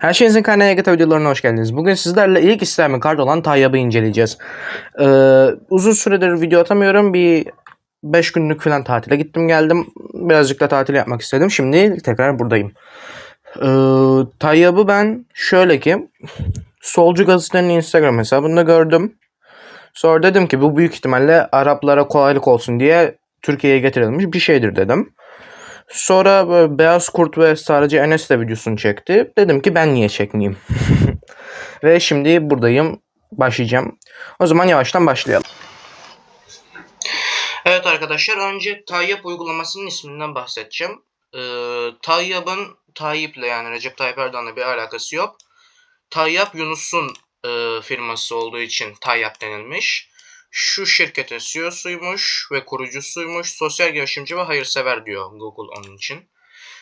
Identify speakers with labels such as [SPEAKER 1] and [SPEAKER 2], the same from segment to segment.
[SPEAKER 1] Her şeyinizin kaynağı Yagata videolarına hoş geldiniz. Bugün sizlerle ilk İslami kart olan Tayyap'ı inceleyeceğiz. Ee, uzun süredir video atamıyorum. Bir 5 günlük falan tatile gittim geldim. Birazcık da tatil yapmak istedim. Şimdi tekrar buradayım. Ee, Tayyap'ı ben şöyle ki Solcu Gazete'nin Instagram hesabında gördüm. Sonra dedim ki bu büyük ihtimalle Araplara kolaylık olsun diye Türkiye'ye getirilmiş bir şeydir dedim. Sonra böyle Beyaz Kurt ve sadece Enes de videosunu çekti. Dedim ki ben niye çekmeyeyim? ve şimdi buradayım. Başlayacağım. O zaman yavaştan başlayalım. Evet arkadaşlar önce Tayyip uygulamasının isminden bahsedeceğim. Ee, Tayyip'in Tayyip'le yani Recep Tayyip Erdoğan'la bir alakası yok. Tayyip Yunus'un e, firması olduğu için Tayyip denilmiş. Şu şirketin CEO'suymuş ve kurucusuymuş. Sosyal girişimci ve hayırsever diyor Google onun için.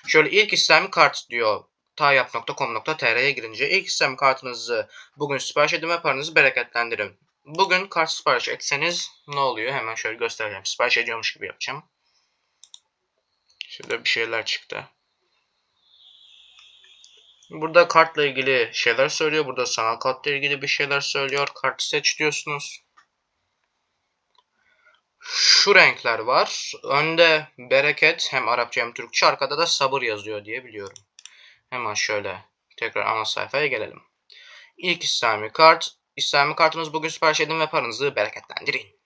[SPEAKER 1] Şöyle ilk İslami kart diyor tayyap.com.tr'ye girince ilk İslami kartınızı bugün sipariş edin ve paranızı bereketlendirin. Bugün kart sipariş etseniz ne oluyor? Hemen şöyle göstereceğim. Sipariş ediyormuş gibi yapacağım. Şurada bir şeyler çıktı. Burada kartla ilgili şeyler söylüyor. Burada sanal kartla ilgili bir şeyler söylüyor. Kartı seç diyorsunuz. Şu renkler var. Önde bereket hem Arapça hem Türkçe. Arkada da sabır yazıyor diye biliyorum. Hemen şöyle tekrar ana sayfaya gelelim. İlk İslami kart. İslami kartınız bugün sipariş edin ve paranızı bereketlendirin.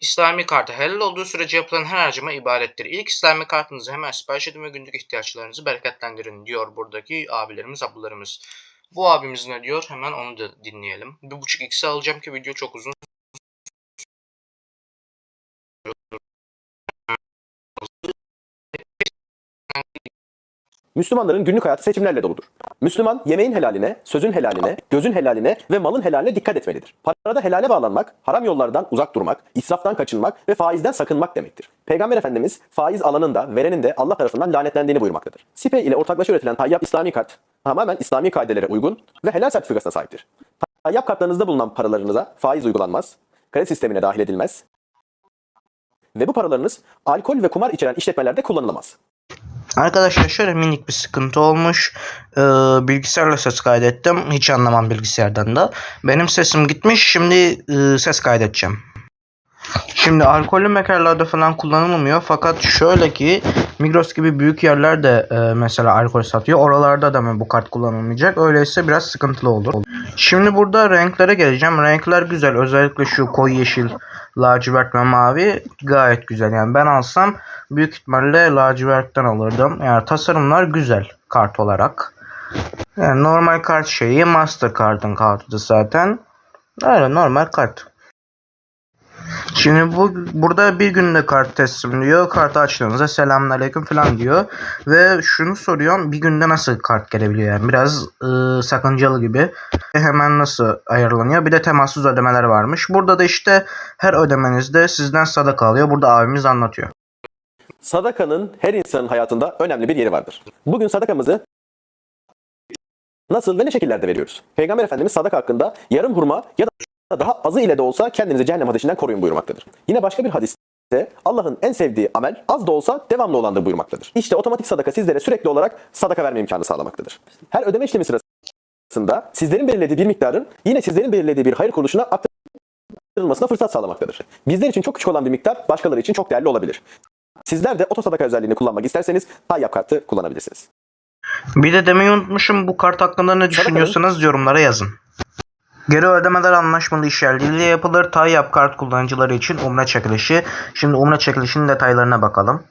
[SPEAKER 1] İslami kartı helal olduğu sürece yapılan her harcama ibadettir. İlk İslami kartınızı hemen sipariş edin ve günlük ihtiyaçlarınızı bereketlendirin diyor buradaki abilerimiz, ablalarımız. Bu abimiz ne diyor? Hemen onu da dinleyelim. Bir buçuk x'e alacağım ki video çok uzun.
[SPEAKER 2] Müslümanların günlük hayatı seçimlerle doludur. Müslüman yemeğin helaline, sözün helaline, gözün helaline ve malın helaline dikkat etmelidir. Parada helale bağlanmak, haram yollardan uzak durmak, israftan kaçınmak ve faizden sakınmak demektir. Peygamber Efendimiz faiz alanın da verenin de Allah tarafından lanetlendiğini buyurmaktadır. SİPE ile ortaklaşa üretilen Tayyap İslami kart tamamen İslami kaidelere uygun ve helal sertifikasına sahiptir. Tayyap kartlarınızda bulunan paralarınıza faiz uygulanmaz, kredi sistemine dahil edilmez ve bu paralarınız alkol ve kumar içeren işletmelerde kullanılamaz.
[SPEAKER 1] Arkadaşlar şöyle minik bir sıkıntı olmuş. Ee, bilgisayarla ses kaydettim. Hiç anlamam bilgisayardan da. Benim sesim gitmiş. Şimdi e, ses kaydedeceğim. Şimdi alkollü mekanlarda falan kullanılmıyor. Fakat şöyle ki Migros gibi büyük yerlerde e, mesela alkol satıyor. Oralarda da mı bu kart kullanılmayacak? Öyleyse biraz sıkıntılı olur. Şimdi burada renklere geleceğim. Renkler güzel. Özellikle şu koyu yeşil, lacivert ve mavi gayet güzel. Yani ben alsam büyük ihtimalle lacivertten alırdım. Yani tasarımlar güzel kart olarak. Yani normal kart şeyi Mastercard'ın kartı zaten. Öyle normal kart. Şimdi bu burada bir günde kart teslim diyor. Kartı açtığınızda selamünaleyküm falan diyor. Ve şunu soruyorum bir günde nasıl kart gelebiliyor yani biraz ıı, sakıncalı gibi. Hemen nasıl ayarlanıyor? Bir de temassız ödemeler varmış. Burada da işte her ödemenizde sizden sadaka alıyor. Burada abimiz anlatıyor.
[SPEAKER 2] Sadakanın her insanın hayatında önemli bir yeri vardır. Bugün sadakamızı nasıl ve ne şekillerde veriyoruz? Peygamber Efendimiz sadaka hakkında yarım hurma ya da daha azı ile de olsa kendinizi cehennem ateşinden koruyun buyurmaktadır. Yine başka bir hadiste Allah'ın en sevdiği amel az da olsa devamlı olandır buyurmaktadır. İşte otomatik sadaka sizlere sürekli olarak sadaka verme imkanı sağlamaktadır. Her ödeme işlemi sırasında sizlerin belirlediği bir miktarın yine sizlerin belirlediği bir hayır kuruluşuna aktarılmasına fırsat sağlamaktadır. Bizler için çok küçük olan bir miktar başkaları için çok değerli olabilir. Sizler de oto sadaka özelliğini kullanmak isterseniz Tayyap kartı kullanabilirsiniz.
[SPEAKER 1] Bir de demeyi unutmuşum. Bu kart hakkında ne düşünüyorsanız yorumlara yazın. Geri ödemeler anlaşmalı işyerliğiyle yapılır. Tayyap kart kullanıcıları için umre çekilişi. Şimdi umre çekilişinin detaylarına bakalım.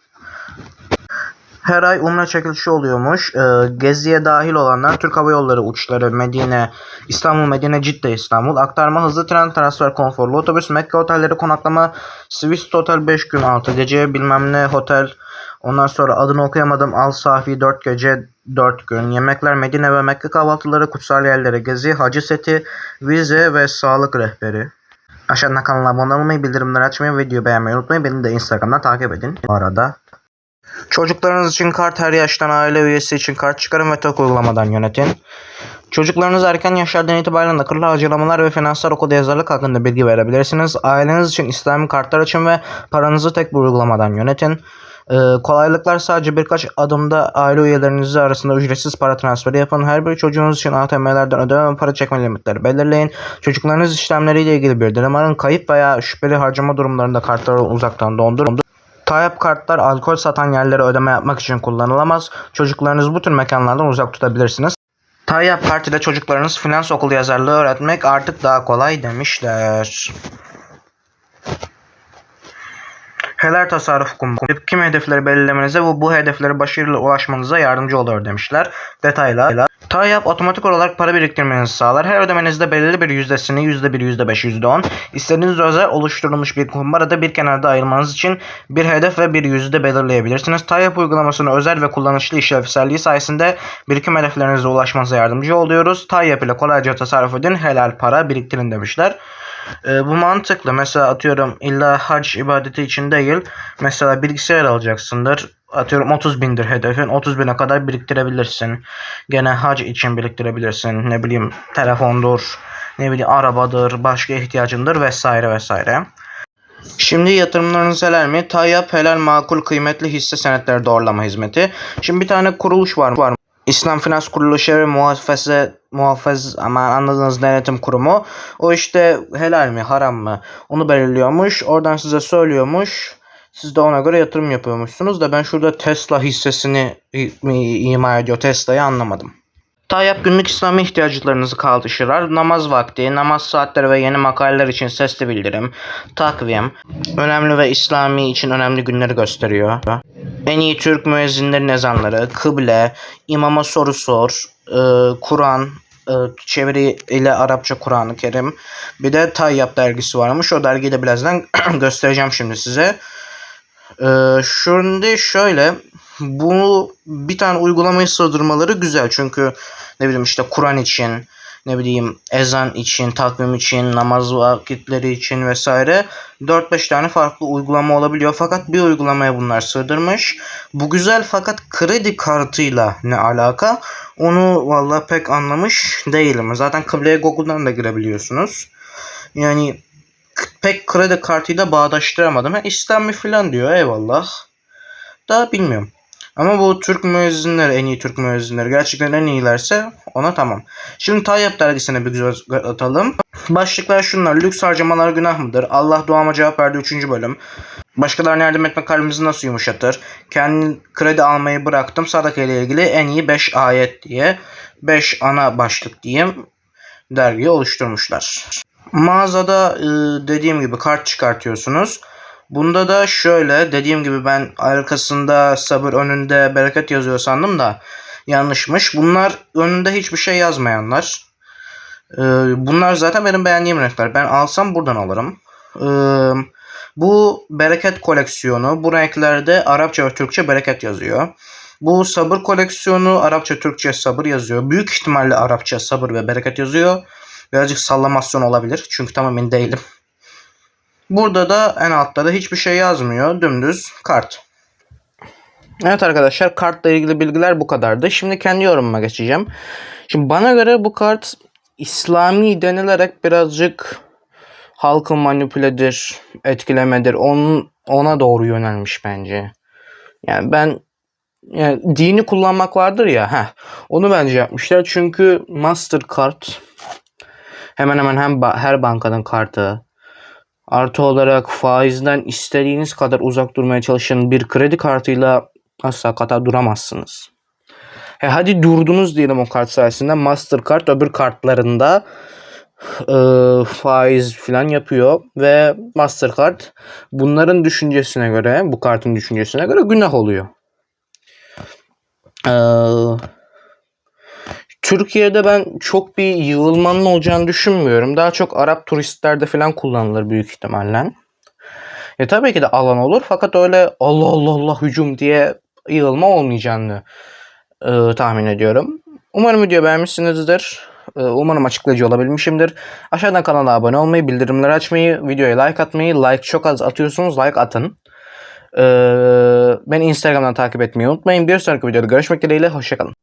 [SPEAKER 1] Her ay umre çekilişi oluyormuş. Ee, geziye dahil olanlar Türk Hava Yolları uçları Medine, İstanbul, Medine, Cidde, İstanbul. Aktarma, hızlı tren, transfer, konforlu otobüs, Mekke otelleri, konaklama, Swiss Hotel 5 gün 6 gece, bilmem ne otel. Ondan sonra adını okuyamadım. Al Safi 4 gece 4 gün. Yemekler Medine ve Mekke kahvaltıları, kutsal yerlere gezi, hacı seti, vize ve sağlık rehberi. Aşağıdan kanala abone olmayı, bildirimleri açmayı, videoyu beğenmeyi unutmayın. Beni de Instagram'dan takip edin. Bu arada Çocuklarınız için kart her yaştan aile üyesi için kart çıkarın ve tek uygulamadan yönetin. Çocuklarınız erken yaşlardan itibaren akıllı harcamalar ve finansal okul yazarlık hakkında bilgi verebilirsiniz. Aileniz için İslami kartlar için ve paranızı tek bir uygulamadan yönetin. Ee, kolaylıklar sadece birkaç adımda aile üyeleriniz arasında ücretsiz para transferi yapın. Her bir çocuğunuz için ATM'lerden ödeme ve para çekme limitleri belirleyin. Çocuklarınız işlemleriyle ilgili bildirim arın. Kayıp veya şüpheli harcama durumlarında kartları uzaktan dondurun. Tayyip kartlar alkol satan yerlere ödeme yapmak için kullanılamaz. Çocuklarınızı bu tür mekanlardan uzak tutabilirsiniz. Tayyip Parti'de çocuklarınız finans okulu yazarlığı öğretmek artık daha kolay demişler. Helal tasarruf kumu. Kim hedefleri belirlemenize ve bu hedeflere başarıyla ulaşmanıza yardımcı olur demişler. Detaylar. Tayyip otomatik olarak para biriktirmenizi sağlar. Her ödemenizde belirli bir yüzdesini %1, %5, %10 istediğiniz özel oluşturulmuş bir kumbarada bir kenarda ayırmanız için bir hedef ve bir yüzde belirleyebilirsiniz. Tayyip uygulamasının özel ve kullanışlı işlevselliği sayesinde birikim hedeflerinize ulaşmanıza yardımcı oluyoruz. Tayyip ile kolayca tasarruf edin, helal para biriktirin demişler. Ee, bu mantıklı. Mesela atıyorum illa hac ibadeti için değil. Mesela bilgisayar alacaksındır. Atıyorum 30 bindir hedefin. 30 bine kadar biriktirebilirsin. Gene hac için biriktirebilirsin. Ne bileyim telefondur. Ne bileyim arabadır. Başka ihtiyacındır vesaire vesaire. Şimdi yatırımlarınız helal mi? Tayyap helal makul kıymetli hisse senetleri doğrulama hizmeti. Şimdi bir tane kuruluş var. var. İslam Finans Kuruluşları Muhafaza Muhafaz ama anladığınız denetim kurumu. O işte helal mi haram mı onu belirliyormuş. Oradan size söylüyormuş. Siz de ona göre yatırım yapıyormuşsunuz da ben şurada Tesla hissesini ima ediyor Tesla'yı anlamadım. Tayyip günlük İslami ihtiyaçlarınızı kaldırır. Namaz vakti, namaz saatleri ve yeni makaleler için sesli bildirim, takvim, önemli ve İslami için önemli günleri gösteriyor. En iyi Türk müezzinlerin ezanları, kıble, imama soru sor, e, Kur'an, e, çeviri ile Arapça Kur'an-ı Kerim. Bir de Tayyap dergisi varmış. O dergiyi de birazdan göstereceğim şimdi size. Ee, şimdi şöyle bu bir tane uygulamayı sığdırmaları güzel çünkü ne bileyim işte Kur'an için ne bileyim ezan için, takvim için, namaz vakitleri için vesaire 4-5 tane farklı uygulama olabiliyor. Fakat bir uygulamaya bunlar sığdırmış. Bu güzel fakat kredi kartıyla ne alaka? Onu valla pek anlamış değilim. Zaten kıbleye Google'dan da girebiliyorsunuz. Yani pek kredi kartıyla bağdaştıramadım. Ha, İslami falan diyor eyvallah. Da bilmiyorum. Ama bu Türk müezzinleri en iyi Türk müezzinleri gerçekten en iyilerse ona tamam. Şimdi Tayyip dergisine bir göz atalım. Başlıklar şunlar. Lüks harcamalar günah mıdır? Allah duama cevap verdi 3. bölüm. Başkalarına yardım etmek kalbimizi nasıl yumuşatır? Kendi kredi almayı bıraktım. Sadaka ile ilgili en iyi 5 ayet diye 5 ana başlık diyeyim dergiyi oluşturmuşlar. Mağazada e, dediğim gibi kart çıkartıyorsunuz. Bunda da şöyle dediğim gibi ben arkasında sabır önünde bereket yazıyor sandım da yanlışmış. Bunlar önünde hiçbir şey yazmayanlar. E, bunlar zaten benim beğendiğim renkler. Ben alsam buradan alırım. E, bu bereket koleksiyonu. Bu renklerde Arapça ve Türkçe bereket yazıyor. Bu sabır koleksiyonu Arapça Türkçe sabır yazıyor. Büyük ihtimalle Arapça sabır ve bereket yazıyor. Birazcık sallamasyon olabilir. Çünkü tam emin değilim. Burada da en altta da hiçbir şey yazmıyor. Dümdüz kart. Evet arkadaşlar kartla ilgili bilgiler bu kadardı. Şimdi kendi yorumuma geçeceğim. Şimdi bana göre bu kart İslami denilerek birazcık halkı manipüledir, etkilemedir. Onun, ona doğru yönelmiş bence. Yani ben yani dini kullanmak vardır ya. Heh, onu bence yapmışlar. Çünkü Mastercard hemen hemen hem ba- her bankanın kartı artı olarak faizden istediğiniz kadar uzak durmaya çalışan bir kredi kartıyla asla kata duramazsınız. He, hadi durdunuz diyelim o kart sayesinde Mastercard öbür kartlarında e, faiz falan yapıyor ve Mastercard bunların düşüncesine göre bu kartın düşüncesine göre günah oluyor. Eee Türkiye'de ben çok bir yığılmanın olacağını düşünmüyorum. Daha çok Arap turistlerde falan kullanılır büyük ihtimalle. E tabii ki de alan olur fakat öyle Allah Allah Allah hücum diye yığılma olmayacağını e, tahmin ediyorum. Umarım video beğenmişsinizdir. E, umarım açıklayıcı olabilmişimdir. Aşağıdan kanala abone olmayı, bildirimleri açmayı, videoya like atmayı, like çok az atıyorsunuz, like atın. E, beni Instagram'dan takip etmeyi unutmayın. Bir sonraki videoda görüşmek dileğiyle, hoşçakalın.